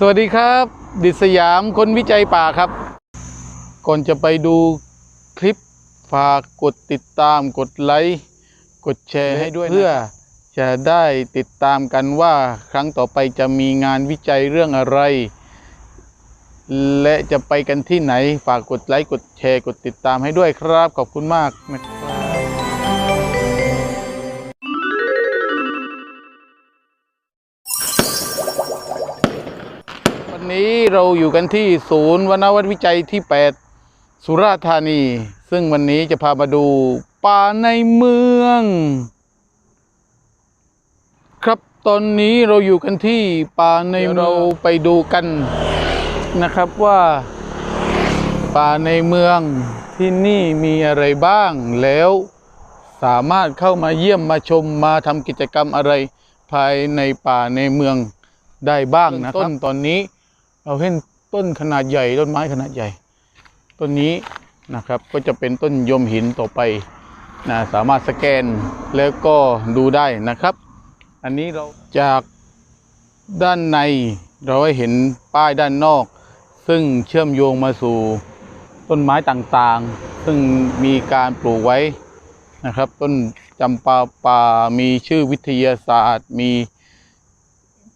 สวัสดีครับ ดิษสยามคนวิจัยป่าครับ ก่อนจะไปดูคลิปฝากกดติดตามกดไลค์กดแชร์ให้ด้วยเพื่อจะได้ติดตามกันว่าครั้งต่อไปจะมีงานวิจัยเรื่องอะไร และจะไปกันที่ไหนฝากกดไลค์กดแชร์กดติดตามให้ด้วยครับ ขอบคุณมากนะครับ วันนี้เราอยู่กันที่ศูนย์วนวัตวิจัยที่ 8 สุราษฎร์ธานี ซึ่งวันนี้จะพามาดูป่าในเมือง ครับตอนนี้เราอยู่กันที่ป่าในเมืองเราไปดูกันนะครับว่าป่าในเมืองที่นี่มีอะไรบ้างแล้วสามารถเข้ามาเยี่ยมมาชมมาทำกิจกรรมอะไรภายในป่าในเมืองได้บ้างนะครับ ต้นตอนนี้ เราเห็นต้นขนาดใหญ่ต้นไม้ขนาดใหญ่ ต้นนี้นะครับก็จะเป็นต้นยมหินต่อไปนะสามารถสแกนแล้วก็ดูได้นะครับ อันนี้เราจากด้านในเราให้เห็นป้ายด้านนอก ซึ่งเชื่อมโยงมาสู่ต้นไม้ต่างๆ ซึ่งมีการปลูกไว้นะครับ ต้นจำปาป่ามีชื่อวิทยาศาสตร์ มี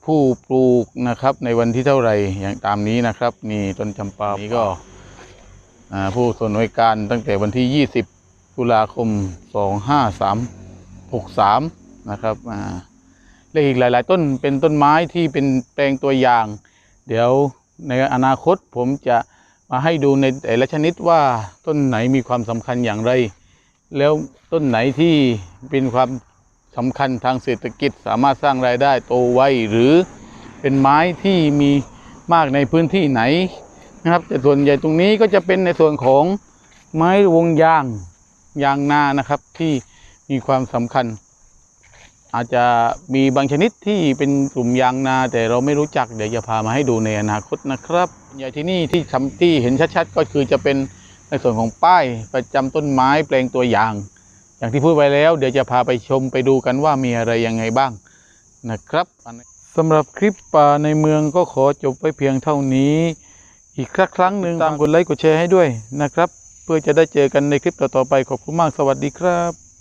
ผู้ปลูกนะครับในวันที่เท่าไหร่อย่างตามนี้นะครับ นี่ต้นจำปานี้ก็อ่าผู้ส่วนหน่วยการตั้งแต่วันที่ 20ตุลาคม 25363 นะครับอ่าและอีกหลาย ๆ ต้นเป็นต้นไม้ที่เป็นแปลงตัวอย่าง เดี๋ยวในอนาคตผมจะมาให้ดูในแต่ละชนิดว่าต้นไหนมีความสำคัญอย่างไร แล้วต้นไหนที่เป็นความ สำคัญทางเศรษฐกิจสามารถสร้างรายได้โตไวหรือเป็นไม้ที่มีมากในพื้นที่ไหนนะครับ แต่ส่วนใหญ่ตรงนี้ก็จะเป็นในส่วนของไม้วงยางยางนานะครับที่มีความสำคัญ อาจจะมีบางชนิดที่เป็นกลุ่มยางนา แต่เราไม่รู้จักเดี๋ยวจะพามาให้ดูในอนาคตนะครับใหญ่ที่นี่ที่ทำที่เห็นชัดๆ ก็คือจะเป็นในส่วนของป้ายประจำต้นไม้แปลงตัวอย่าง อย่างที่พูดไปแล้ว เดี๋ยวจะพาไปชมไปดูกันว่ามีอะไรยังไงบ้างนะครับสำหรับคลิปป่าในเมืองก็ขอจบไว้เพียงเท่านี้ อีกสักครั้งหนึ่งตามกดไลค์กดแชร์ให้ด้วยนะครับ เพื่อจะได้เจอกันในคลิปต่อๆไปขอบคุณมากสวัสดีครับ